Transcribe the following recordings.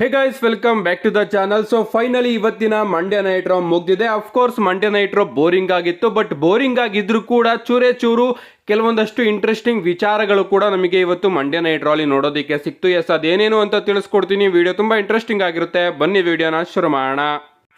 Hey guys welcome back to the channel so finally ಇವತ್ತಿನ Mandya night Raw ಮುಗ್ದಿದೆ. Of course Monday night Raw boring ಆಗಿತ್ತು but boring ಆಗಿದ್ರು ಕೂಡ ಚೂರೇ ಚೂರು ಕೆಲವೊಂದಷ್ಟು ಇಂಟ್ರೆಸ್ಟಿಂಗ್ ವಿಚಾರಗಳು ಕೂಡ ನಮಗೆ ಇವತ್ತು ಮಂಡ್ಯ ನೈಟ್ ರಲ್ಲಿ ನೋಡೋದಕ್ಕೆ ಸಿಕ್ತು. ಎಸ್ ಅದೇನೇನು ಅಂತ ತಿಳಿಸ್ಕೊಡ್ತೀನಿ. ವಿಡಿಯೋ ತುಂಬಾ ಇಂಟ್ರೆಸ್ಟಿಂಗ್ ಆಗಿರುತ್ತೆ. ಬನ್ನಿ ವಿಡಿಯೋನ ಶುರು ಮಾಡೋಣ.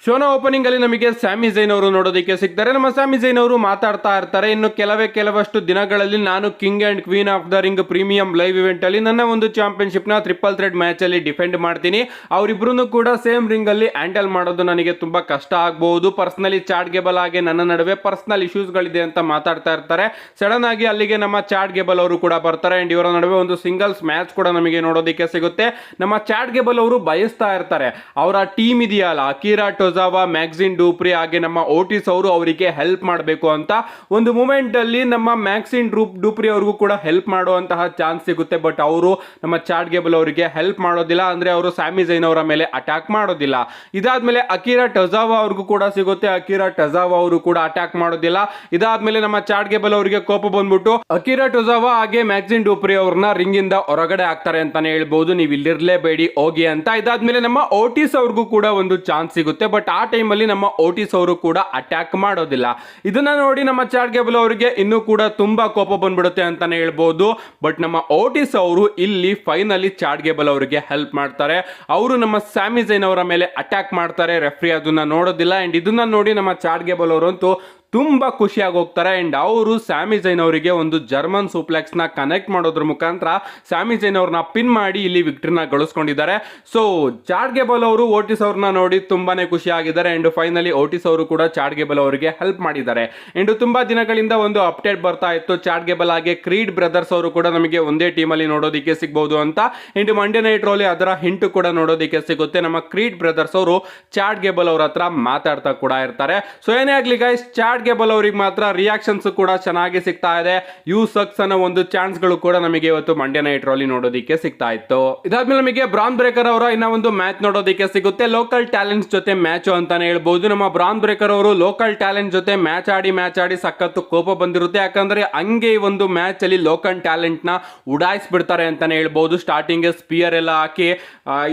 ಶೋನ ಓಪನಿಂಗ್ ಅಲ್ಲಿ ನಮಗೆ ಸ್ಯಾಮಿ ಜೈನ್ ಅವರು ನೋಡೋದಕ್ಕೆ ಸಿಗ್ತಾರೆ. ನಮ್ಮ ಸ್ಯಾಮಿ ಜೈನ್ ಅವರು ಮಾತಾಡ್ತಾ ಇರ್ತಾರೆ. ಇನ್ನು ಕೆಲವೇ ಕೆಲವಷ್ಟು ದಿನಗಳಲ್ಲಿ ನಾನು King and Queen of the Ring premium live event ಅಲ್ಲಿ ನನ್ನ ಒಂದು ಚಾಂಪಿಯನ್ಶಿಪ್ನ ಟ್ರಿಪಲ್ ಥ್ರೆಡ್ ಮ್ಯಾಚ್ ಅಲ್ಲಿ ಡಿಫೆಂಡ್ ಮಾಡ್ತೀನಿ. ಅವರಿಬ್ರು ಕೂಡ ಸೇಮ್ ರಿಂಗ್ ಅಲ್ಲಿ ಹ್ಯಾಂಡಲ್ ಮಾಡೋದು ನನಗೆ ತುಂಬಾ ಕಷ್ಟ ಆಗಬಹುದು. ಪರ್ಸನಲಿ ಚಾಟ್ ಗೇಬಲ್ ಆಗಿ ನನ್ನ ನಡುವೆ ಪರ್ಸನಲ್ ಇಶ್ಯೂಸ್ ಗಳಿದೆ ಅಂತ ಮಾತಾಡ್ತಾ ಇರ್ತಾರೆ. ಸಡನ್ ಆಗಿ ಅಲ್ಲಿಗೆ ನಮ್ಮ ಚಾಟ್ ಗೇಬಲ್ ಅವರು ಕೂಡ ಬರ್ತಾರೆ. ಅಂಡ್ ಇವರ ನಡುವೆ ಒಂದು ಸಿಂಗಲ್ಸ್ ಮ್ಯಾಚ್ ಕೂಡ ನಮಗೆ ನೋಡೋದಕ್ಕೆ ಸಿಗುತ್ತೆ. ನಮ್ಮ ಚಾಟ್ ಗೇಬಲ್ ಅವರು ಬಯಸ್ತಾ ಇರ್ತಾರೆ. ಅವರ ಟೀಮ್ ಇದೆಯಲ್ಲ, ಅಕೀರಾ ಟೊಜಾವಾ ಮ್ಯಾಕ್ಸಿನ್ ಡೂಪ್ರಿ ಹಾಗೆ ನಮ್ಮ ಓಟಿಸ್ ಅವರು ಅವರಿಗೆ ಹೆಲ್ಪ್ ಮಾಡಬೇಕು ಅಂತ ಒಂದು ಮೂಮೆಂಟ್ ಅಲ್ಲಿ ನಮ್ಮ ಮ್ಯಾಕ್ಸಿನ್ ಡೂಪ್ ಡೂಪ್ರಿ ಅವ್ರಿಗೂ ಕೂಡ ಹೆಲ್ಪ್ ಮಾಡುವಂತಹ ಚಾನ್ಸ್ ಸಿಗುತ್ತೆ. ಬಟ್ ಅವರು ನಮ್ಮ ಚಾಟ್ ಗೇಬಲ್ ಅವರಿಗೆ ಹೆಲ್ಪ್ ಮಾಡೋದಿಲ್ಲ. ಅಂದ್ರೆ ಅವರು ಸ್ಯಾಮಿ ಜೈನ್ ಅವರ ಮೇಲೆ ಅಟ್ಯಾಕ್ ಮಾಡೋದಿಲ್ಲ. ಇದಾದ್ಮೇಲೆ ಅಕೀರಾ ಟಜಾವಾ ಅವ್ರಿಗೂ ಕೂಡ ಸಿಗುತ್ತೆ. ಅಕೀರಾ ಟಜಾವಾ ಅವರು ಕೂಡ ಅಟ್ಯಾಕ್ ಮಾಡೋದಿಲ್ಲ. ಇದಾದ್ಮೇಲೆ ನಮ್ಮ ಚಾಟ್ ಗೇಬಲ್ ಅವರಿಗೆ ಕೋಪ ಬಂದ್ಬಿಟ್ಟು ಅಕೀರಾ ಟೊಜಾವಾ ಹಾಗೆ ಮ್ಯಾಕ್ಸಿನ್ ಡೂಪ್ರಿ ಅವ್ರನ್ನ ರಿಂಗ್ ಇಂದ ಹೊರಗಡೆ ಆಗ್ತಾರೆ ಅಂತಾನೆ ಹೇಳ್ಬಹುದು ನೀವು ಇಲ್ಲಿರ್ಲೇಬೇಡಿ ಹೋಗಿ ಅಂತ. ಇದಾದ್ಮೇಲೆ ನಮ್ಮ ಓಟಿಸ್ ಅವ್ರಿಗೂ ಕೂಡ ಒಂದು ಚಾನ್ಸ್ ಸಿಗುತ್ತೆ. ಬಟ್ ಆ ಟೈಮಲ್ಲಿ ನಮ್ಮ ಓಟಿಸ್ ಅವರು ಕೂಡ ಅಟ್ಯಾಕ್ ಮಾಡೋದಿಲ್ಲ. ಇದನ್ನ ನೋಡಿ ನಮ್ಮ ಚಾರ್ ಗೇಬಲ್ ಅವರಿಗೆ ಇನ್ನೂ ಕೂಡ ತುಂಬಾ ಕೋಪ ಬಂದ್ಬಿಡುತ್ತೆ ಅಂತಾನೆ ಹೇಳ್ಬೋದು. ಬಟ್ ನಮ್ಮ ಓಟಿಸ್ ಅವರು ಇಲ್ಲಿ ಫೈನಲಿ ಚಾರ್ ಗೇಬಲ್ ಅವರಿಗೆ ಹೆಲ್ಪ್ ಮಾಡ್ತಾರೆ. ಅವರು ನಮ್ಮ ಸ್ಯಾಮಿಝೈನ್ ಅವರ ಮೇಲೆ ಅಟ್ಯಾಕ್ ಮಾಡ್ತಾರೆ. ರೆಫ್ರಿ ಅದನ್ನ ನೋಡೋದಿಲ್ಲ. ಅಂಡ್ ಇದನ್ನ ನೋಡಿ ನಮ್ಮ ಚಾರ್ ಗೇಬಲ್ ಅವರಂತೂ ತುಂಬಾ ಖುಷಿಯಾಗಿ ಹೋಗ್ತಾರೆ. ಅಂಡ್ ಅವರು ಸ್ಯಾಮಿ ಜೈನ್ ಅವರಿಗೆ ಒಂದು ಜರ್ಮನ್ ಸೂಪ್ಲೆಕ್ಸ್ನ ಕನೆಕ್ಟ್ ಮಾಡೋದ್ರ ಮುಖಾಂತರ ಸ್ಯಾಮಿ ಜೈನ್ ಅವ್ರನ್ನ ಪಿನ್ ಮಾಡಿ ಇಲ್ಲಿ ವಿಕ್ಟ್ರಿನ ಗಳಿಸ್ಕೊಂಡಿದ್ದಾರೆ. ಸೊ ಚಾಡ್ಗೆಬಲ್ ಅವರು ಓಟಿಸ್ ಅವ್ರನ್ನ ನೋಡಿ ತುಂಬಾನೇ ಖುಷಿಯಾಗಿದ್ದಾರೆ. ಅಂಡ್ ಫೈನಲಿ ಓಟಿಸ್ ಅವರು ಕೂಡ ಚಾಡ್ಗೆಬಲ್ ಅವರಿಗೆ ಹೆಲ್ಪ್ ಮಾಡಿದ್ದಾರೆ. ಅಂಡ್ ತುಂಬಾ ದಿನಗಳಿಂದ ಒಂದು ಅಪ್ಡೇಟ್ ಬರ್ತಾ ಇತ್ತು. ಚಾಡ್ಗೆಬಲ್ ಗೇಬಲ್ ಹಾಗೆ ಕ್ರೀಡ್ ಬ್ರದರ್ಸ್ ಅವರು ಕೂಡ ನಮಗೆ ಒಂದೇ ಟೀಮಲ್ಲಿ ನೋಡೋದಕ್ಕೆ ಸಿಗ್ಬೋದು ಅಂತ. ಅಂಡ್ ಮಂಡ್ಯ ನೈಟ್ ರೋಲಿ ಅದರ ಹಿಂಟು ಕೂಡ ನೋಡೋದಕ್ಕೆ ಸಿಗುತ್ತೆ. ನಮ್ಮ ಕ್ರೀಡ್ ಬ್ರದರ್ಸ್ ಅವರು ಚಾಡ್ಗೆಬಲ್ ಗೇಬಲ್ ಅವ್ರ ಹತ್ರ ಮಾತಾಡ್ತಾ ಕೂಡ ಇರ್ತಾರೆ. ಸೊ ಏನೇ ಆಗ್ಲಿ ಗೈಸ್ ಚಾಟ್ ಗೇಬಲ್ ಅವ್ರಿಗೆ ಮಾತ್ರ ರಿಯಾಕ್ಷನ್ಸ್ ಕೂಡ ಚೆನ್ನಾಗಿ ಸಿಗ್ತಾ ಇದೆ. ಯು ಸಕ್ಸ್ ಅನ್ನೋ ಒಂದು ಚಾನ್ಸ್ಗಳು ಕೂಡ ನಮಗೆ ಇವತ್ತು ಮಂಡ್ಯ ನೈಟ್ ರೋಲಿ ನೋಡೋದಕ್ಕೆ ಸಿಗ್ತಾ ಇತ್ತು. ಇದಾದ್ಮೇಲೆ ನಮಗೆ ಬ್ರಾನ್ ಬ್ರೇಕರ್ ಅವರ ಇನ್ನ ಒಂದು ಮ್ಯಾಚ್ ನೋಡೋದಕ್ಕೆ ಸಿಗುತ್ತೆ. ಲೋಕಲ್ ಟ್ಯಾಲೆಂಟ್ಸ್ ಜೊತೆ ಮ್ಯಾಚ್ ಅಂತಾನೆ ಹೇಳ್ಬಹುದು ನಮ್ಮ ಬ್ರಾನ್ ಬ್ರೇಕರ್ ಅವರು ಲೋಕಲ್ ಟ್ಯಾಲೆಂಟ್ ಜೊತೆ ಮ್ಯಾಚ್ ಆಡಿ ಮ್ಯಾಚ್ ಆಡಿ ಸಖತ್ತು ಕೋಪ ಬಂದಿರುತ್ತೆ. ಯಾಕಂದ್ರೆ ಹಂಗೆ ಈ ಒಂದು ಮ್ಯಾಚ್ ಅಲ್ಲಿ ಲೋಕಲ್ ಟ್ಯಾಲೆಂಟ್ನ ಉಡಾಯಿಸ್ಬಿಡ್ತಾರೆ ಅಂತಾನೆ ಹೇಳ್ಬಹುದು ಸ್ಟಾರ್ಟಿಂಗ್ ಸ್ಪಿಯರ್ ಎಲ್ಲ ಹಾಕಿ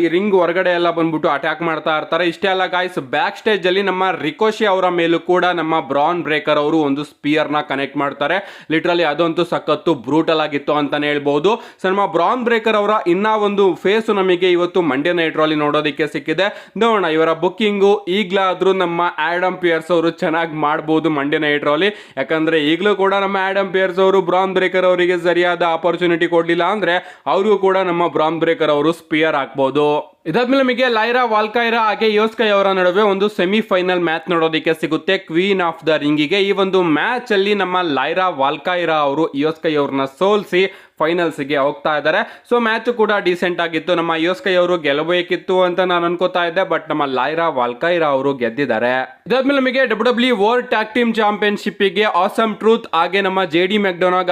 ಈ ರಿಂಗ್ ಹೊರಗಡೆ ಎಲ್ಲ ಬಂದ್ಬಿಟ್ಟು ಅಟ್ಯಾಕ್ ಮಾಡ್ತಾ ಇರ್ತಾರೆ. ಇಷ್ಟೇ ಅಲ್ಲ ಗಾಯ್ಸ್ ಬ್ಯಾಕ್ ಸ್ಟೇಜ್ ಅಲ್ಲಿ ನಮ್ಮ ರಿಕೋಶಿ ಅವರ ಮೇಲೂ ಕೂಡ ನಮ್ಮ ಬ್ರಾನ್ ಬ್ರೇಕರ್ ಅವರು ಒಂದು ಸ್ಪಿಯರ್ನ ಕನೆಕ್ಟ್ ಮಾಡ್ತಾರೆ. ಲಿಟ್ರಲಿ ಅದಂತೂ ಸಖತ್ತು ಬ್ರೂಟಲ್ ಆಗಿತ್ತು ಅಂತಾನೆ ಹೇಳ್ಬಹುದು ಸಿನಿಮಾ ಬ್ರಾನ್ ಬ್ರೇಕರ್ ಅವರ ಇನ್ನ ಒಂದು ಫೇಸ್ ನಮಗೆ ಇವತ್ತು ಮಂಡ್ಯ ನೈಟ್ ರಲ್ಲಿ ನೋಡೋದಕ್ಕೆ ಸಿಕ್ಕಿದೆ. ನೋಡೋಣ, ಇವರ ಬುಕ್ಕಿಂಗು ಈಗ್ಲಾದ್ರೂ ನಮ್ಮ ಆಡಮ್ ಪಿಯರ್ಸ್ ಅವರು ಚೆನ್ನಾಗಿ ಮಾಡ್ಬೋದು ಮಂಡ್ಯ ನೈಟ್ ರಲ್ಲಿ ಯಾಕಂದ್ರೆ ಈಗಲೂ ಕೂಡ ನಮ್ಮ ಆಡಮ್ ಪಿಯರ್ಸ್ ಅವರು ಬ್ರಾನ್ ಬ್ರೇಕರ್ ಅವರಿಗೆ ಸರಿಯಾದ ಆಪರ್ಚುನಿಟಿ ಕೊಡಲಿಲ್ಲ ಅಂದ್ರೆ ಅವ್ರಿಗೂ ಕೂಡ ನಮ್ಮ ಬ್ರಾನ್ ಬ್ರೇಕರ್ ಅವರು ಸ್ಪಿಯರ್ ಹಾಕ್ಬೋದು. ಇದಾದ್ಮೇಲೆ ನಮಗೆ ಲೈರಾ, ವಾಲ್ಕೈರಾ ಹಾಗೆ ಯೋಸ್ಕೈ ಅವರ ನಡುವೆ ಒಂದು ಸೆಮಿಫೈನಲ್ ಮ್ಯಾಚ್ ನೋಡೋದಕ್ಕೆ ಸಿಗುತ್ತೆ. ಕ್ವೀನ್ ಆಫ್ ದ ರಿಂಗಿಗೆ ಈ ಒಂದು ಮ್ಯಾಚ್ ಅಲ್ಲಿ ನಮ್ಮ ಲೈರಾ, ವಾಲ್ಕೈರಾ ಅವರು ಯೋಸ್ಕೈ ಅವ್ರನ್ನ ಸೋಲಿಸಿ ಫೈನಲ್ಸ್ಗೆ ಹೋಗ್ತಾ ಇದ್ದಾರೆ. ಸೊ ಮ್ಯಾಚ್ ಕೂಡ ಡೀಸೆಂಟ್ ಆಗಿತ್ತು. ನಮ್ಮ ಯೋಸ್ಕೈ ಅವರು ಗೆಲ್ಲಬೇಕಿತ್ತು ಅಂತ ನಾನು ಅನ್ಕೋತಾ ಇದ್ದೆ ಬಟ್ ನಮ್ಮ ಲೈರಾ ವಾಲ್ಕೈರಾ ಅವರು ಗೆದ್ದಿದ್ದಾರೆ. ಇದಾದ್ಮೇಲೆ ನಮಗೆ W W world tag team ಚಾಂಪಿಯನ್ಶಿಪ್ಗೆ Awesome truth ಹಾಗೆ ನಮ್ಮ ಜೆ ಡಿ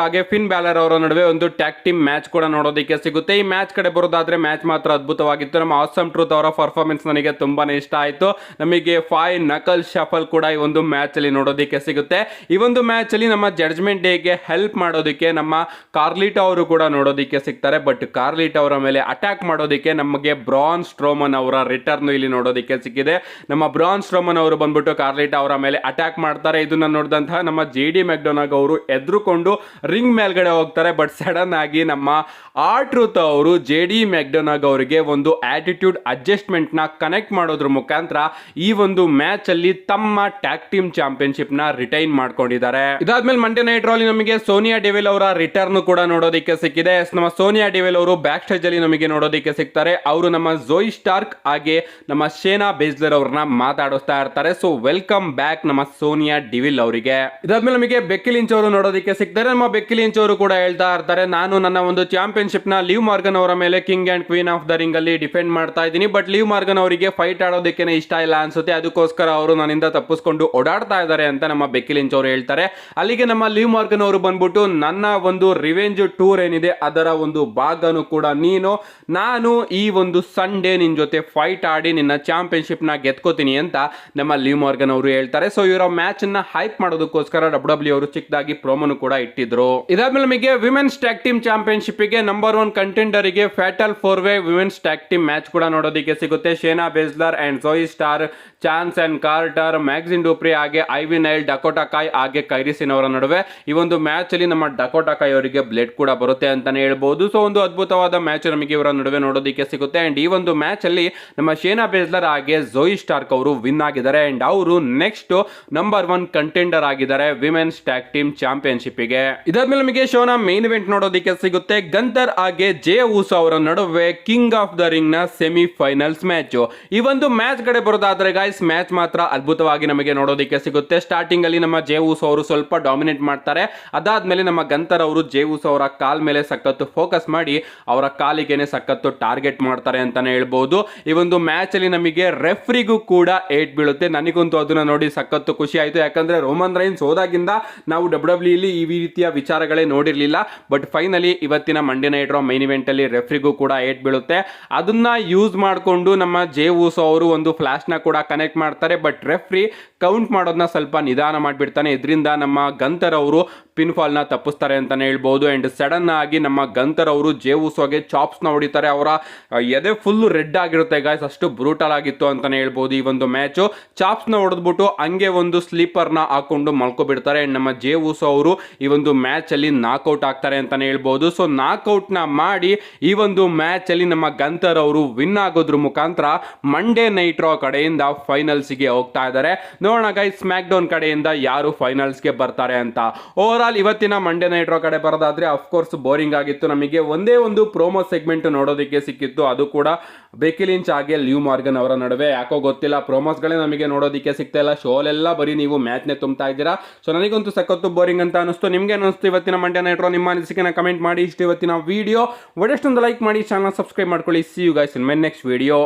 ಹಾಗೆ ಫಿನ್ ಬ್ಯಾಲರ್ ಅವರ ನಡುವೆ ಒಂದು ಟ್ಯಾಗ್ ಟೀಮ್ ಮ್ಯಾಚ್ ಕೂಡ ನೋಡೋದಕ್ಕೆ ಸಿಗುತ್ತೆ. ಈ ಮ್ಯಾಚ್ ಕಡೆ ಬರೋದಾದ್ರೆ ಮ್ಯಾಚ್ ಮಾತ್ರ ಅದ್ಭುತವಾಗಿತ್ತು. ನಮ್ಮ ಆಸಮ್ ಟ್ರೂತ್ ಅವರ ಪರ್ಫಾರ್ಮೆನ್ಸ್ ನನಗೆ ತುಂಬಾನೇ ಇಷ್ಟ ಆಯಿತು. ನಮಗೆ ಫೈ ನಕಲ್ ಶಫಲ್ ಕೂಡ ಈ ಒಂದು ಮ್ಯಾಚ್ ಅಲ್ಲಿ ನೋಡೋದಕ್ಕೆ ಸಿಗುತ್ತೆ. ಈ ಒಂದು ಮ್ಯಾಚ್ ಅಲ್ಲಿ ನಮ್ಮ ಜಡ್ಜ್ಮೆಂಟ್ ಡೇಗೆ ಹೆಲ್ಪ್ ಮಾಡೋದಕ್ಕೆ ನಮ್ಮ ಕಾರ್ಲಿಟಾ ಅವರು ಕೂಡ ನೋಡೋದಕ್ಕೆ ಸಿಗ್ತಾರೆ ಬಟ್ ಕಾರ್ಲಿಟ್ ಅವರ ಮೇಲೆ ಅಟ್ಯಾಕ್ ಮಾಡೋದಕ್ಕೆ ನಮಗೆ ಬ್ರಾನ್ ಸ್ಟ್ರೋಮನ್ ಅವರ ರಿಟರ್ನ್ ಇಲ್ಲಿ ನೋಡೋದಕ್ಕೆ ಸಿಕ್ಕಿದೆ. ನಮ್ಮ ಬ್ರಾನ್ ಸ್ಟ್ರೋಮನ್ ಅವರು ಬಂದ್ಬಿಟ್ಟು ಕಾರ್ಲಿಟ್ ಅವರ ಮೇಲೆ ಅಟ್ಯಾಕ್ ಮಾಡ್ತಾರೆ. ಇದನ್ನ ನೋಡಿದಂತಹ ನಮ್ಮ ಜೆ ಡಿ ಮೆಕ್ಡೊನಾಗ್ ಅವರು ಎದ್ರುಕೊಂಡು ರಿಂಗ್ ಮೇಲ್ಗಡೆ ಹೋಗ್ತಾರೆ ಬಟ್ ಸಡನ್ ಆಗಿ ನಮ್ಮ ಆಟ್ರೂತ್ ಅವರು ಜೆ ಡಿ ಮೆಕ್ಡೊನಾಗ್ ಅವರಿಗೆ ಒಂದು ಆಟಿಟ್ಯೂಡ್ ಅಡ್ಜಸ್ಟ್ಮೆಂಟ್ನ ಕನೆಕ್ಟ್ ಮಾಡೋದ್ರ ಮುಖಾಂತರ ಈ ಒಂದು ಮ್ಯಾಚ್ ಅಲ್ಲಿ ತಮ್ಮ ಟ್ಯಾಗ್ ಟೀಮ್ ಚಾಂಪಿಯನ್ಶಿಪ್ನ ರಿಟೈನ್ ಮಾಡ್ಕೊಂಡಿದ್ದಾರೆ. ಇದಾದ್ಮೇಲೆ ಮಂಡೇ ನೈಟ್ ರಲ್ಲಿ ನಮಗೆ ಸೋನಿಯಾ ಡೆವಿಲ್ ಅವರ ರಿಟರ್ನ್ ಕೂಡ ನೋಡೋದಕ್ಕೆ ಸಿಕ್ಕಿದೆ. ಎಸ್, ನಮ್ಮ ಸೋನಿಯಾ ಡಿವೆಲ್ ಅವರು ಬ್ಯಾಕ್ ಸ್ಟೇಜ್ ಅಲ್ಲಿ ನಮಗೆ ನೋಡೋದಿಕ್ಕೆ ಸಿಗ್ತಾರೆ. ಅವರು ನಮ್ಮ ಜೋಯಿ ಸ್ಟಾರ್ಕ್ ಹಾಗೆ ನಮ್ಮ ಶೇನಾ ಬೇಜ್ಲರ್ ಅವ್ರನ್ನ ಮಾತಾಡಿಸ್ತಾ ಇರ್ತಾರೆ. ಸೊ ವೆಲ್ಕಮ್ ಬ್ಯಾಕ್ ನಮ್ಮ ಸೋನಿಯಾ ಡಿವಿಲ್ ಅವರಿಗೆ. ಇದಾದ್ಮೇಲೆ ನಮಗೆ ಬೆಕ್ಕಿಲಿಂಚ್ ಅವರು ನೋಡೋದಿಕ್ಕೆ ಸಿಗ್ತಾರೆ. ನಮ್ಮ ಬೆಕ್ಕಿಲಿಂಚ್ ಅವರು ಕೂಡ ಹೇಳ್ತಾ ಇರ್ತಾರೆ. ನಾನು ನನ್ನ ಒಂದು ಚಾಂಪಿಯನ್ಶಿಪ್ನ ಲೀವ್ ಮಾರ್ಗನ್ ಅವರ ಮೇಲೆ King and Queen of the Ring ಅಲ್ಲಿ ಡಿಫೆಂಡ್ ಮಾಡ್ತಾ ಇದ್ದೀನಿ. ಬಟ್ ಲಿವ್ ಮಾರ್ಗನ್ ಅವರಿಗೆ ಫೈಟ್ ಆಡೋದಕ್ಕೆ ಇಷ್ಟ ಇಲ್ಲ ಅನ್ಸುತ್ತೆ. ಅದಕ್ಕೋಸ್ಕರ ಅವರು ನನ್ನಿಂದ ತಪ್ಪಿಸ್ಕೊಂಡು ಓಡಾಡ್ತಾ ಇದ್ದಾರೆ ಅಂತ ನಮ್ಮ ಬೆಕ್ಕಿಲಿಂಚ್ ಅವರು ಹೇಳ್ತಾರೆ. ಅಲ್ಲಿಗೆ ನಮ್ಮ ಲೀವ್ ಮಾರ್ಗನ್ ಅವರು ಬಂದ್ಬಿಟ್ಟು ನನ್ನ ಒಂದು ರಿವೆಂಜ್ ಟೂ ಟೂರ್ ಏನಿದೆ ಅದರ ಒಂದು ಭಾಗನೂ ಕೂಡ ನೀನು. ನಾನು ಈ ಒಂದು ಸಂಡೇ ನಿನ್ನ ಜೊತೆ ಫೈಟ್ ಆಡಿ ನಿನ್ನ ಚಾಂಪಿಯನ್ಶಿಪ್ನ ಗೆದ್ಕೋತೀನಿ ಅಂತ ನಮ್ಮ ಲಿವ್ ಮಾರ್ಗನ್ ಅವರು ಹೇಳ್ತಾರೆ. ಸೊ ಇವರ ಮ್ಯಾಚ್ ಅನ್ನ ಹೈಪ್ ಮಾಡೋದಕ್ಕೋಸ್ಕರ ಡಬ್ಲ್ಯೂ ಡಬ್ಲ್ಯೂ ಅವರು ಚಿಕ್ಕದಾಗಿ ಪ್ರೋಮೋನು ಕೂಡ ಇಟ್ಟಿದ್ರು. ಇದಾದ್ಮೇಲೆ ನಮಗೆ ವಿಮೆನ್ಸ್ ಟ್ಯಾಗ್ ಟೀಮ್ ಚಾಂಪಿಯನ್ಶಿಪ್ಗೆ number one ಕಂಟೆಂಡರ್ಗೆ fatal four way women's tag team match ಕೂಡ ನೋಡೋದಕ್ಕೆ ಸಿಗುತ್ತೆ. Shayna Baszler and Zoey Stark Chance and Carter Maxxine Dupri ಹಾಗೆ ಐವಿನ್ ಐಲ್ ಡಕೋಟಾ ಕಾಯ್ ಹಾಗೆ ಕೈರಿಸಿನ್ ಅವರ ನಡುವೆ ಈ ಒಂದು ಮ್ಯಾಚ್ ಅಲ್ಲಿ ನಮ್ಮ ಡಕೋಟಾ ಕಾಯ್ ಅವರಿಗೆ ಬ್ಲೇಡ್ ಕೂಡ ಬರುತ್ತೆ ಅಂತಾನೆ ಹೇಳ್ಬೋದು. ಸೊ ಒಂದು ಅದ್ಭುತವಾದ ಮ್ಯಾಚ್ ನಮಗೆ ಇವರ ನಡುವೆ ನೋಡೋದಕ್ಕೆ ಸಿಗುತ್ತೆ. ಅಂಡ್ ಈ ಒಂದು ಮ್ಯಾಚ್ ಅಲ್ಲಿ ನಮ್ಮ ಶೇನಾ ಬೇಸ್ಲರ್ ಹಾಗೆ ಜೋಯಿ ಸ್ಟಾರ್ಕ್ ಅವರು ವಿನ್ ಆಗಿದ್ದಾರೆ. ಅಂಡ್ ಅವರು ನೆಕ್ಸ್ಟ್ ನಂಬರ್ ಒನ್ ಕಂಟೆಂಡರ್ ಆಗಿದ್ದಾರೆ ವಿಮೆನ್ಸ್ ಟ್ಯಾಗ್ ಟೀಮ್ ಚಾಂಪಿಯನ್ಶಿಪ್ಗೆ. ಇದಾದ್ಮೇಲೆ ನಮಗೆ ಶೋನ ಮೇನ್ ಇವೆಂಟ್ ನೋಡೋದಕ್ಕೆ ಸಿಗುತ್ತೆ. ಗಂತರ್ ಹಾಗೆ ಜೆ ಊಸ್ ಅವರ ನಡುವೆ ಕಿಂಗ್ ಆಫ್ ದ ರಿಂಗ್ನ ಸೆಮಿ ಫೈನಲ್ಸ್ ಮ್ಯಾಚ್ ಈ ಒಂದು ಮ್ಯಾಚ್ ಕಡೆ ಬರೋದಾದ್ರೆ ಗೈಸ್ ಮ್ಯಾಚ್ ಮಾತ್ರ ಅದ್ಭುತವಾಗಿ ನಮಗೆ ನೋಡೋದಕ್ಕೆ ಸಿಗುತ್ತೆ. ಸ್ಟಾರ್ಟಿಂಗ್ ಅಲ್ಲಿ ನಮ್ಮ ಜೆ ಊಸ್ ಅವರು ಸ್ವಲ್ಪ ಡಾಮಿನೇಟ್ ಮಾಡ್ತಾರೆ. ಅದಾದ್ಮೇಲೆ ನಮ್ಮ ಗಂತರ್ ಅವರು ಜೆ ಊಸ್ ಅವರ ಕಾಲ್ ಮೇಲೆ ಸಖತ್ತು ಫೋಕಸ್ ಮಾಡಿ ಅವರ ಕಾಲಿಗೆನೆ ಸಖತ್ತು ಟಾರ್ಗೆಟ್ ಮಾಡ್ತಾರೆ ಅಂತಾನೆ ಹೇಳ್ಬೋದು. ಈ ಒಂದು ಮ್ಯಾಚ್ ಅಲ್ಲಿ ನಮಗೆ ರೆಫ್ರಿಗೂ ಕೂಡ ಏಟ್ ಬೀಳುತ್ತೆ. ನನಗಂತೂ ಅದನ್ನ ನೋಡಿ ಸಖತ್ತು ಖುಷಿ ಆಯ್ತು. ಯಾಕಂದ್ರೆ ರೋಮನ್ ರೈನ್ಸ್ ಹೋದಾಗಿಂದ ನಾವು ಡಬ್ಲ್ಯೂ ಡಬ್ಲ್ಯೂ ಈ ರೀತಿಯ ವಿಚಾರಗಳೇ ನೋಡಿರ್ಲಿಲ್ಲ. ಬಟ್ ಫೈನಲಿ ಇವತ್ತಿನ Monday night Raw main event ಅಲ್ಲಿ ರೆಫ್ರಿಗೂ ಕೂಡ ಏಟ್ ಬೀಳುತ್ತೆ. ಅದನ್ನ ಯೂಸ್ ಮಾಡಿಕೊಂಡು ನಮ್ಮ ಜೇ ಊಸೋ ಅವರು ಒಂದು ಫ್ಲಾಶ್ನ ಕೂಡ ಕನೆಕ್ಟ್ ಮಾಡ್ತಾರೆ. ಬಟ್ ರೆಫ್ರಿ ಕೌಂಟ್ ಮಾಡೋದನ್ನ ಸ್ವಲ್ಪ ನಿಧಾನ ಮಾಡಿಬಿಡ್ತಾನೆ. ಇದರಿಂದ ನಮ್ಮ ಗಂತರ್ ಅವರು ಪಿನ್ ಫಾಲ್ನ ತಪ್ಪಿಸ್ತಾರೆ ಅಂತಲೇ ಹೇಳ್ಬೋದು. ಅಂಡ್ ಸಡನ್ ಆಗಿ ನಮ್ಮ ಗಂತರ್ ಅವರು ಜೇವುಸೋಗೆ ಚಾಪ್ಸ್ನ ಹೊಡಿತಾರೆ. ಅವರ ಎದೆ ಫುಲ್ ರೆಡ್ ಆಗಿರುತ್ತೆ ಗಾಯ್ಸ್ ಅಷ್ಟು ಬ್ರೂಟಲ್ ಆಗಿತ್ತು ಅಂತಲೇ ಹೇಳ್ಬೋದು ಈ ಒಂದು ಮ್ಯಾಚ್ ಚಾಪ್ಸ್ನ ಹೊಡೆದ್ಬಿಟ್ಟು ಹಂಗೆ ಒಂದು ಸ್ಲೀಪರ್ನ ಹಾಕೊಂಡು ಮಲ್ಕೊಬಿಡ್ತಾರೆ. ಅಂಡ್ ನಮ್ಮ ಜೇ ಅವರು ಈ ಒಂದು ಮ್ಯಾಚ್ ಅಲ್ಲಿ ನಾಕ್ಔಟ್ ಆಗ್ತಾರೆ ಅಂತಲೇ ಹೇಳ್ಬೋದು. ಸೊ ನಾಕೌಟ್ನ ಮಾಡಿ ಈ ಒಂದು ಮ್ಯಾಚ್ ಅಲ್ಲಿ ನಮ್ಮ ಗಂತರ್ ಅವರು ವಿನ್ ಆಗೋದ್ರ ಮುಖಾಂತರ ಮಂಡೇ ನೈಟ್ ರಾ ಕಡೆಯಿಂದ ಫೈನಲ್ಸ್ಗೆ ಹೋಗ್ತಾ ಇದ್ದಾರೆ. ನೋಡೋಣ ಗೈ ಸ್ಮ್ಯಾಕ್ ಡೌನ್ ಕಡೆಯಿಂದ ಯಾರು ಫೈನಲ್ಸ್ಗೆ ಬರ್ತಾರೆ ಅಂತ. ಓವರ್ ಆಲ್ ಇವತ್ತಿನ ಮಂಡೇ ನೈಟ್ ರಾ ಕಡೆ ಬರೋದಾದ್ರೆ ಅಫ್ಕೋರ್ಸ್ ಬೋರಿಂಗ್ ಆಗಿತ್ತು. ನಮಗೆ ಒಂದೇ ಒಂದು ಪ್ರೋಮೋ ಸೆಗ್ಮೆಂಟ್ ನೋಡೋದಕ್ಕೆ ಸಿಕ್ಕಿತ್ತು. ಅದು ಕೂಡ ಬೆಕಿಲಿಂಚ್ ಹಾಗೆ ಲ್ಯೂ ಮಾರ್ಗನ್ ಅವರ ನಡುವೆ. ಯಾಕೋ ಗೊತ್ತಿಲ್ಲ ಪ್ರೋಮೋಸ್ಗಳೇ ನಮಗೆ ನೋಡೋದಕ್ಕೆ ಸಿಗ್ತಾ ಇಲ್ಲ. ಶೋಲೆಲ್ಲ ಬರೀ ನೀವು ಮ್ಯಾಚ್ನೇ ತುಂಬ್ತಾ ಇದ್ದೀರಾ. ಸೊ ನನಗಂತೂ ಸಖತ್ತು ಬೋರಿಂಗ್ ಅಂತ ಅನಿಸ್ತು. ನಿಮಗೆ ಅನಿಸ್ತು ಇವತ್ತಿನ ಮಂಡ್ಯ ನೈಟ್ ರಾ ನಿಮ್ಮ ಅನಿಸಿಕೆನ ಕಮೆಂಟ್ ಮಾಡಿ. ಇಷ್ಟು ಇವತ್ತಿನ ವಿಡಿಯೋ ಒಡೆಷ್ಟೊಂದು ಲೈಕ್ ಮಾಡಿ. ಚಾನಲ್ ಸಬ್ಸ್ಕ್ರೈಬ್ ಮಾಡ್ಕೊಳ್ಳಿ. See you guys in my next video